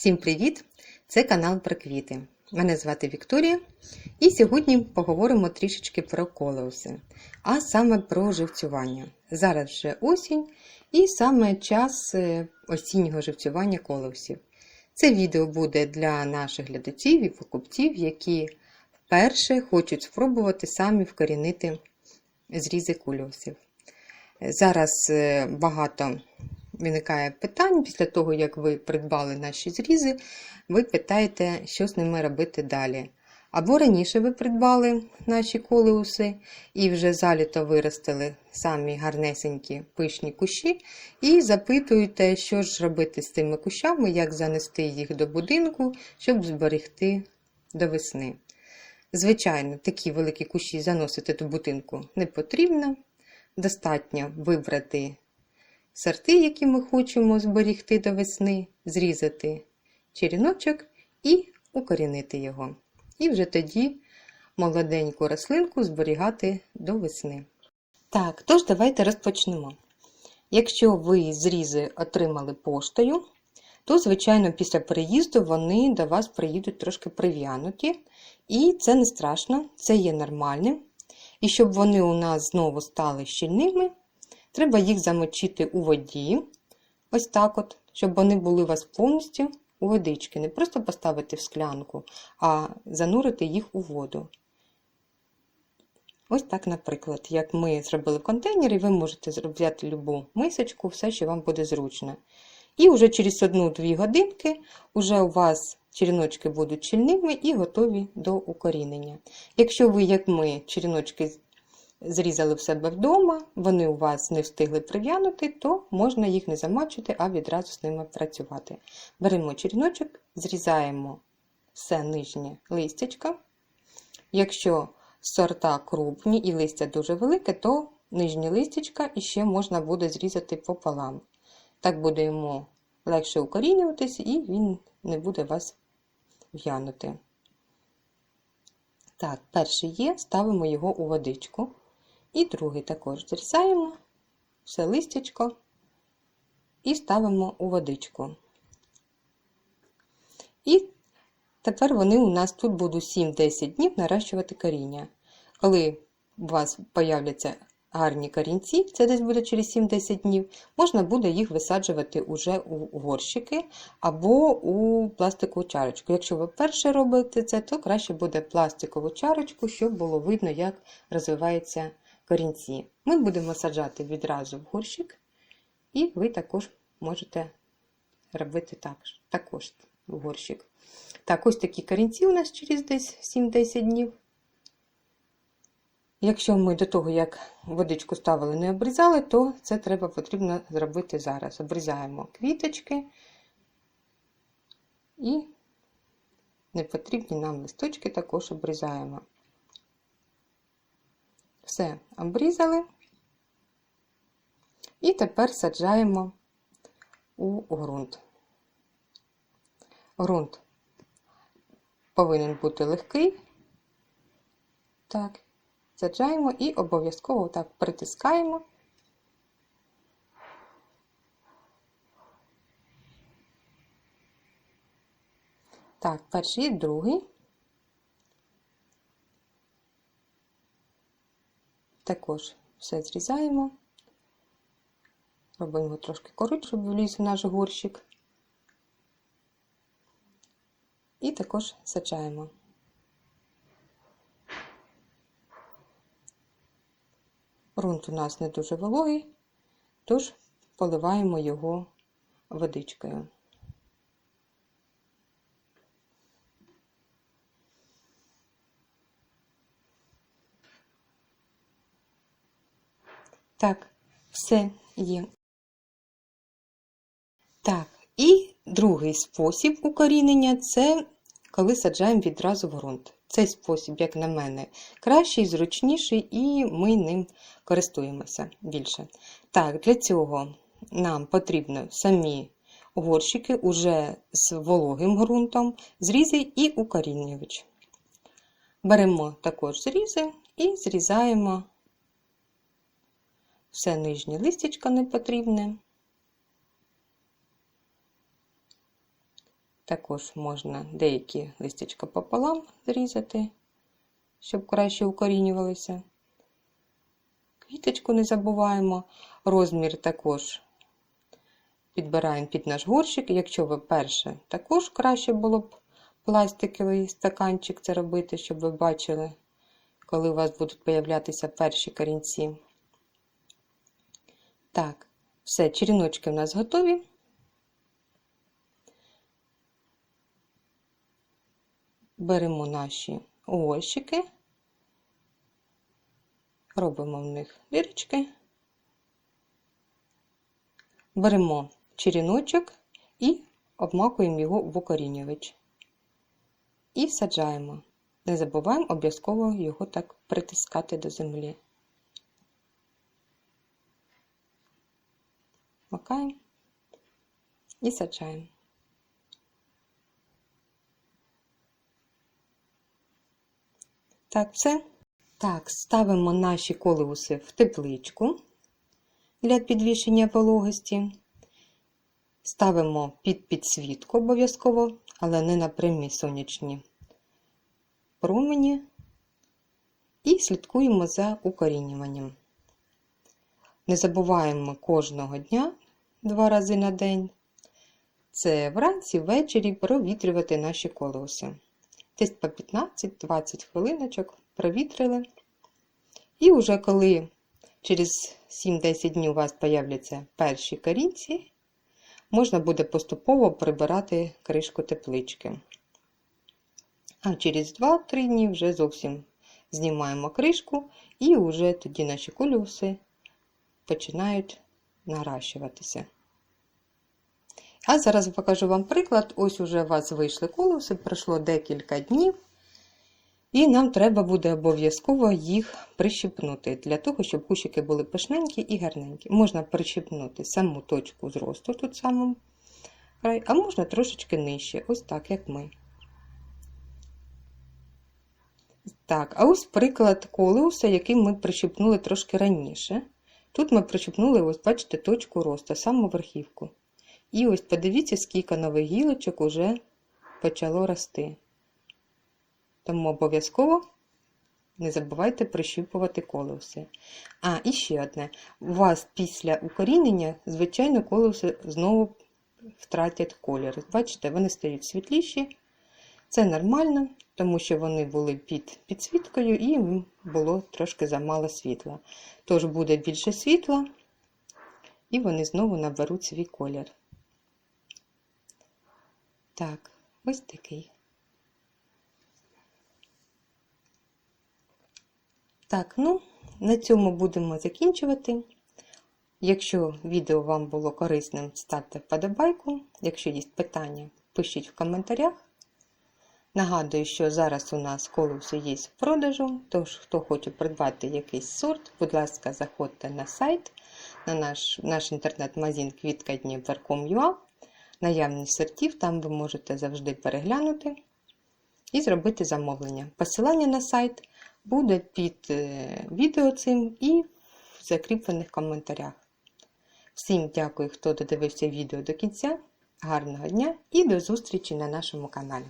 Всім привіт! Це канал про квіти. Мене звати Вікторія, і сьогодні поговоримо трішечки про колеуси, а саме про живцювання. Зараз вже осінь і саме час е, осіннього живцювання колеусів. Це відео буде для наших глядачів і покупців, які вперше хочуть спробувати самі вкорінити зрізи колеусів. Зараз е, багато виникає питань після того, як ви придбали наші зрізи, ви питаєте, що з ними робити далі. Або раніше ви придбали наші колеуси і вже заліто виростили самі гарнесенькі пишні кущі, і запитуєте, що ж робити з цими кущами, як занести їх до будинку, щоб зберегти до весни. Звичайно, такі великі кущі заносити до будинку не потрібно. Достатньо вибрати сорти, які ми хочемо зберігти до весни, зрізати черіночок і укорінити його. І вже тоді молоденьку рослинку зберігати до весни. Так, тож давайте розпочнемо. Якщо ви зрізи отримали поштою, то, звичайно, після переїзду вони до вас приїдуть трошки прив'януті. І це не страшно, це є нормальним. І щоб вони у нас знову стали щільними, треба їх замочити у воді, ось так от, щоб вони були у вас повністю у водички. Не просто поставити в склянку, а занурити їх у воду. Ось так, наприклад, як ми зробили в контейнері, ви можете взяти любу мисочку, все, що вам буде зручно. І вже через 1-2 годинки вже у вас черіночки будуть щільними і готові до укорінення. Якщо ви, як ми, черіночки зрізали в себе вдома, вони у вас не встигли прив'янути, то можна їх не замачувати, а відразу з ними працювати. Беремо черіночок, зрізаємо все нижнє листячко. Якщо сорта крупні і листя дуже велике, то нижнє листячка іще можна буде зрізати пополам. Так буде йому легше укорінюватись, і він не буде вас в'янути. Так, перший є, ставимо його у водичку. І другий також зрізаємо все листячко і ставимо у водичку. І тепер вони у нас тут будуть 7-10 днів наращувати коріння. Коли у вас появляться гарні корінці, це десь буде через 7-10 днів, можна буде їх висаджувати уже у горщики або у пластикову чарочку. Якщо ви перше робите це, то краще буде пластикову чарочку, щоб було видно, як розвивається корінці. Ми будемо саджати відразу в горщик, і ви також можете робити також, також в горщик. Так, ось такі корінці у нас через десь 7-10 днів. Якщо ми до того, як водичку ставили, не обрізали, то це треба потрібно зробити зараз. Обрізаємо квіточки і непотрібні нам листочки також обрізаємо. Все обрізали. І тепер саджаємо у ґрунт. Ґрунт повинен бути легкий. Так, саджаємо і обов'язково так притискаємо. Так, перший другий. Також все зрізаємо, робимо трошки коротше, щоб вліз в наш горщик. І також саджаємо. Грунт у нас не дуже вологий, тож поливаємо його водичкою. Так, все є. Так, і другий спосіб укорінення це коли саджаємо відразу в ґрунт. Цей спосіб, як на мене, кращий, зручніший, і ми ним користуємося більше. Так, для цього нам потрібно самі горщики уже з вологим ґрунтом, зрізи і укорінювач. Беремо також зрізи і зрізаємо все нижнє листячко не потрібне. Також можна деякі листячка пополам зрізати, щоб краще укорінювалися. Квіточку не забуваємо. Розмір також підбираємо під наш горщик. Якщо ви перше, також краще було б пластиковий стаканчик це робити, щоб ви бачили, коли у вас будуть появлятися перші корінці. Так, все, черіночки у нас готові. Беремо наші ощики, робимо в них дірочки, беремо черіночок і обмакуємо його в укорінювач. І саджаємо. Не забуваємо обов'язково його так притискати до землі. Макаємо і саджаємо. Так, все. Так, ставимо наші колеуси в тепличку для підвішення вологості. Ставимо під підсвітку обов'язково, але не на прямі сонячні промені. І слідкуємо за укорінюванням. Не забуваємо кожного дня два рази на день. Це вранці, ввечері провітрювати наші колеуси. Десь по 15-20 хвилиночок провітрили. І вже коли через 7-10 днів у вас появляться перші корінці, можна буде поступово прибирати кришку теплички. А через 2-3 дні вже зовсім знімаємо кришку, і вже тоді наші колюси починають наращуватися. А зараз покажу вам приклад. Ось уже у вас вийшли колоси, пройшло декілька днів, і нам треба буде обов'язково їх прищипнути, для того, щоб кущики були пишненькі і гарненькі. Можна прищипнути саму точку зросту, тут самому край, а можна трошечки нижче, ось так, як ми. Так, а ось приклад колеуса, який ми прищипнули трошки раніше. Тут ми прищипнули, ось, бачите, точку росту, саму верхівку. І ось подивіться, скільки нових гілочок уже почало рости. Тому обов'язково не забувайте прищіпувати колеуси. А, і ще одне. У вас після укорінення, звичайно, колеуси знову втратять колір. Бачите, вони стають світліші. Це нормально, тому що вони були під підсвіткою і їм було трошки замало світла. Тож буде більше світла, і вони знову наберуть свій колір. Так, ось такий. Так, ну, на цьому будемо закінчувати. Якщо відео вам було корисним, ставте вподобайку. Якщо є питання, пишіть в коментарях. Нагадую, що зараз у нас колуси є в продажу, тож, хто хоче придбати якийсь сорт, будь ласка, заходьте на сайт, на наш наш інтернет-магазин квіткадніпер.com.ua. Наявність сортів, там ви можете завжди переглянути і зробити замовлення. Посилання на сайт буде під е, відео цим і в закріплених коментарях. Всім дякую, хто додивився відео до кінця. Гарного дня і до зустрічі на нашому каналі.